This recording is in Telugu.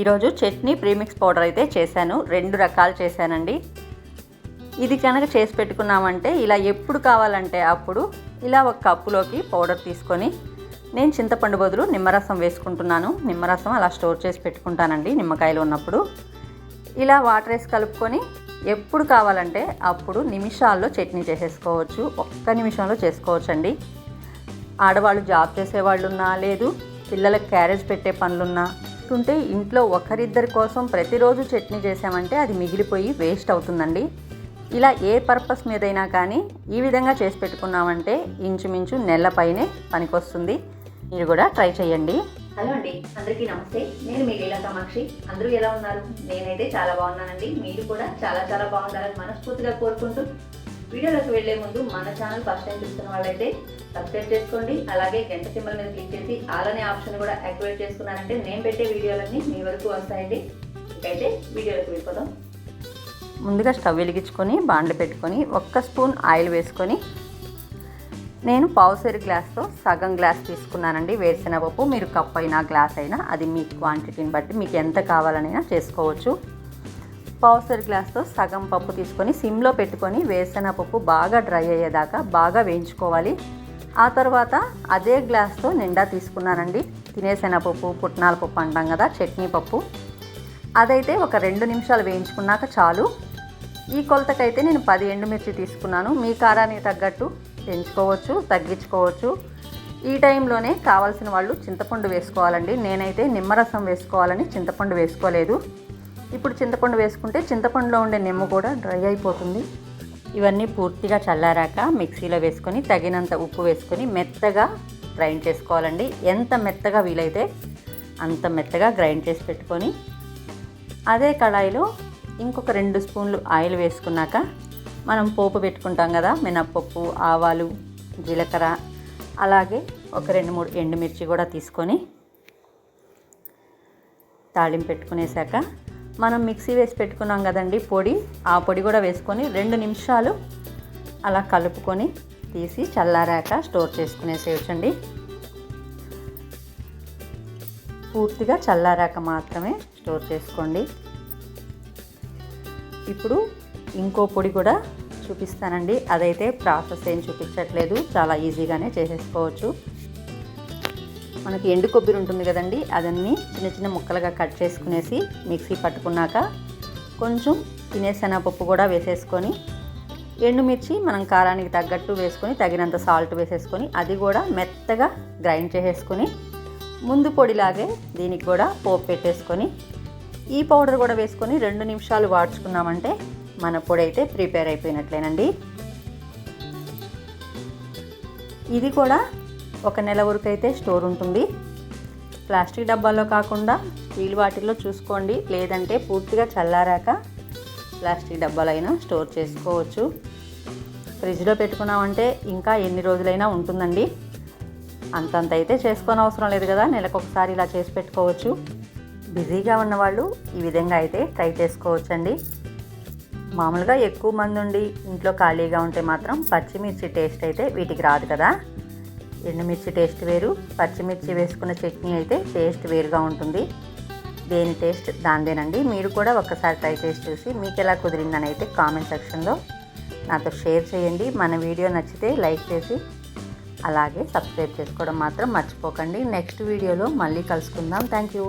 ఈరోజు చట్నీ ప్రీమిక్స్ పౌడర్ అయితే చేశాను. రెండు రకాలు చేశానండి. ఇది కనుక చేసి పెట్టుకున్నామంటే ఇలా ఎప్పుడు కావాలంటే అప్పుడు ఇలా ఒక కప్పులోకి పౌడర్ తీసుకొని నేను చింతపండు బదులు నిమ్మరసం వేసుకుంటున్నాను. నిమ్మరసం అలా స్టోర్ చేసి పెట్టుకుంటానండి నిమ్మకాయలు ఉన్నప్పుడు. ఇలా వాటర్ వేసి కలుపుకొని ఎప్పుడు కావాలంటే అప్పుడు నిమిషాల్లో చట్నీ చేసేసుకోవచ్చు. ఒక్క నిమిషంలో చేసుకోవచ్చు అండి ఆడవాళ్ళు జాబ్ చేసేవాళ్ళు ఉన్నా లేదు పిల్లలకు క్యారేజ్ పెట్టే పనులున్నా ఉంటే ఇంట్లో ఒకరిద్దరి కోసం ప్రతిరోజు చట్నీ చేసామంటే అది మిగిలిపోయి వేస్ట్ అవుతుందండి. ఇలా ఏ పర్పస్ మీదైనా కానీ ఈ విధంగా చేసి పెట్టుకున్నామంటే ఇంచుమించు నెల పైనే పనికొస్తుంది. మీరు కూడా ట్రై చేయండి. హలో అండి అందరికీ నమస్తే. నేను మీ లీలా కామాక్షి. అందరూ ఎలా ఉన్నారు? నేనైతే చాలా బాగున్నానండి. మీరు కూడా చాలా చాలా బాగుండాలని మనస్ఫూర్తిగా కోరుకుంటూ వీడియోలోకి వెళ్ళే ముందు మన ఛానల్ ఫస్ట్ టైం చూస్తున్న వాళ్ళైతే సబ్స్క్రైబ్ చేసుకోండి. అలాగే గంట సింబల్ మీద క్లిక్ చేసి ఆల్ అనే ఆప్షన్ కూడా యాక్టివేట్ చేసుకున్నారంటే నేను పెట్టే వీడియోలన్నీ మీ వరకు వస్తాయండి. ఇకైతే వీడియోలకు వెళ్ళిపోదాం. ముందుగా స్టవ్ వెలిగించుకొని బాండ్లు పెట్టుకొని ఒక్క స్పూన్ ఆయిల్ వేసుకొని నేను పావుసేరు గ్లాస్తో సగం గ్లాస్ తీసుకున్నానండి. వేరుశెనగపప్పు మీరు కప్ అయినా గ్లాస్ అయినా అది మీ క్వాంటిటీని బట్టి మీకు ఎంత కావాలనైనా చేసుకోవచ్చు. పావుసేరు గ్లాస్తో సగం పప్పు తీసుకొని సిమ్లో పెట్టుకొని వేరుశెనగపప్పు బాగా డ్రై అయ్యేదాకా బాగా వేయించుకోవాలి. ఆ తర్వాత అదే గ్లాస్తో నిండా తీసుకున్నానండి. తినేసెనపప్పు పుట్నాల పప్పు అంటాం కదా చట్నీ పప్పు. అదైతే ఒక రెండు నిమిషాలు వేయించుకున్నాక చాలు. ఈ కొలతకైతే నేను పది ఎండుమిర్చి తీసుకున్నాను. మీ కారానికి తగ్గట్టు పెంచుకోవచ్చు తగ్గించుకోవచ్చు. ఈ టైంలోనే కావాల్సిన వాళ్ళు చింతపండు వేసుకోవాలండి. నేనైతే నిమ్మరసం వేసుకోవాలని చింతపండు వేసుకోలేదు. ఇప్పుడు చింతపండు వేసుకుంటే చింతపండులో ఉండే నిమ్మ కూడా డ్రై అయిపోతుంది. ఇవన్నీ పూర్తిగా చల్లారాక మిక్సీలో వేసుకొని తగినంత ఉప్పు వేసుకొని మెత్తగా గ్రైండ్ చేసుకోవాలండి. ఎంత మెత్తగా వీలైతే అంత మెత్తగా గ్రైండ్ చేసి పెట్టుకొని అదే కళాయిలో ఇంకొక రెండు స్పూన్లు ఆయిల్ వేసుకున్నాక మనం పోపు పెట్టుకుంటాం కదా మినప్పప్పు ఆవాలు జీలకర్ర అలాగే ఒక రెండు మూడు ఎండుమిర్చి కూడా తీసుకొని తాళింపు పెట్టుకునేసాక మనం మిక్సీ వేసి పెట్టుకున్నాం కదండి పొడి. ఆ పొడి కూడా వేసుకొని రెండు నిమిషాలు అలా కలుపుకొని తీసి చల్లారాక స్టోర్ చేసుకునేసేయచ్చండి. పూర్తిగా చల్లారాక మాత్రమే స్టోర్ చేసుకోండి. ఇప్పుడు ఇంకో పొడి కూడా చూపిస్తానండి. అదైతే ప్రాసెస్ ఏం చూపించట్లేదు. చాలా ఈజీగానే చేసేసుకోవచ్చు. మనకి ఎండు కొబ్బరి ఉంటుంది కదండి అదన్నీ చిన్న చిన్న ముక్కలుగా కట్ చేసుకునేసి మిక్సీ పట్టుకున్నాక కొంచెం తినేసెనపప్పు కూడా వేసేసుకొని ఎండుమిర్చి మనం కారానికి తగ్గట్టు వేసుకొని తగినంత సాల్ట్ వేసేసుకొని అది కూడా మెత్తగా గ్రైండ్ చేసేసుకొని ముందు పొడిలాగే దీనికి కూడా పోపు పెట్టేసుకొని ఈ పౌడర్ కూడా వేసుకొని రెండు నిమిషాలు వాడ్చుకున్నామంటే మన పొడి అయితే ప్రిపేర్ అయిపోయినట్లేనండి. ఇది కూడా ఒక నెల వరకు అయితే స్టోర్ ఉంటుంది. ప్లాస్టిక్ డబ్బాలో కాకుండా స్టీల్ వాటిల్లో చూసుకోండి. లేదంటే పూర్తిగా చల్లారాక ప్లాస్టిక్ డబ్బాలైనా స్టోర్ చేసుకోవచ్చు. ఫ్రిడ్జ్లో పెట్టుకున్నామంటే ఇంకా ఎన్ని రోజులైనా ఉంటుందండి. అంతంత అయితే చేసుకోని అవసరం లేదు కదా. నెలకు ఒకసారి ఇలా చేసి పెట్టుకోవచ్చు. బిజీగా ఉన్నవాళ్ళు ఈ విధంగా అయితే ట్రై చేసుకోవచ్చండి. మామూలుగా ఎక్కువ మంది ఉండి ఇంట్లో ఖాళీగా ఉంటే మాత్రం పచ్చిమిర్చి టేస్ట్ అయితే వీటికి రాదు కదా. ఎండుమిర్చి టేస్ట్ వేరు పచ్చిమిర్చి వేసుకున్న చట్నీ అయితే టేస్ట్ వేరుగా ఉంటుంది. దేని టేస్ట్ దాందేనండి. మీరు కూడా ఒక్కసారి ట్రై చేసి చూసి మీకు ఎలా కుదిరిందని అయితే కామెంట్ సెక్షన్లో నాతో షేర్ చేయండి. మన వీడియో నచ్చితే లైక్ చేసి అలాగే సబ్స్క్రైబ్ చేసుకోవడం మాత్రం మర్చిపోకండి. నెక్స్ట్ వీడియోలో మళ్ళీ కలుసుకుందాం. Thank you.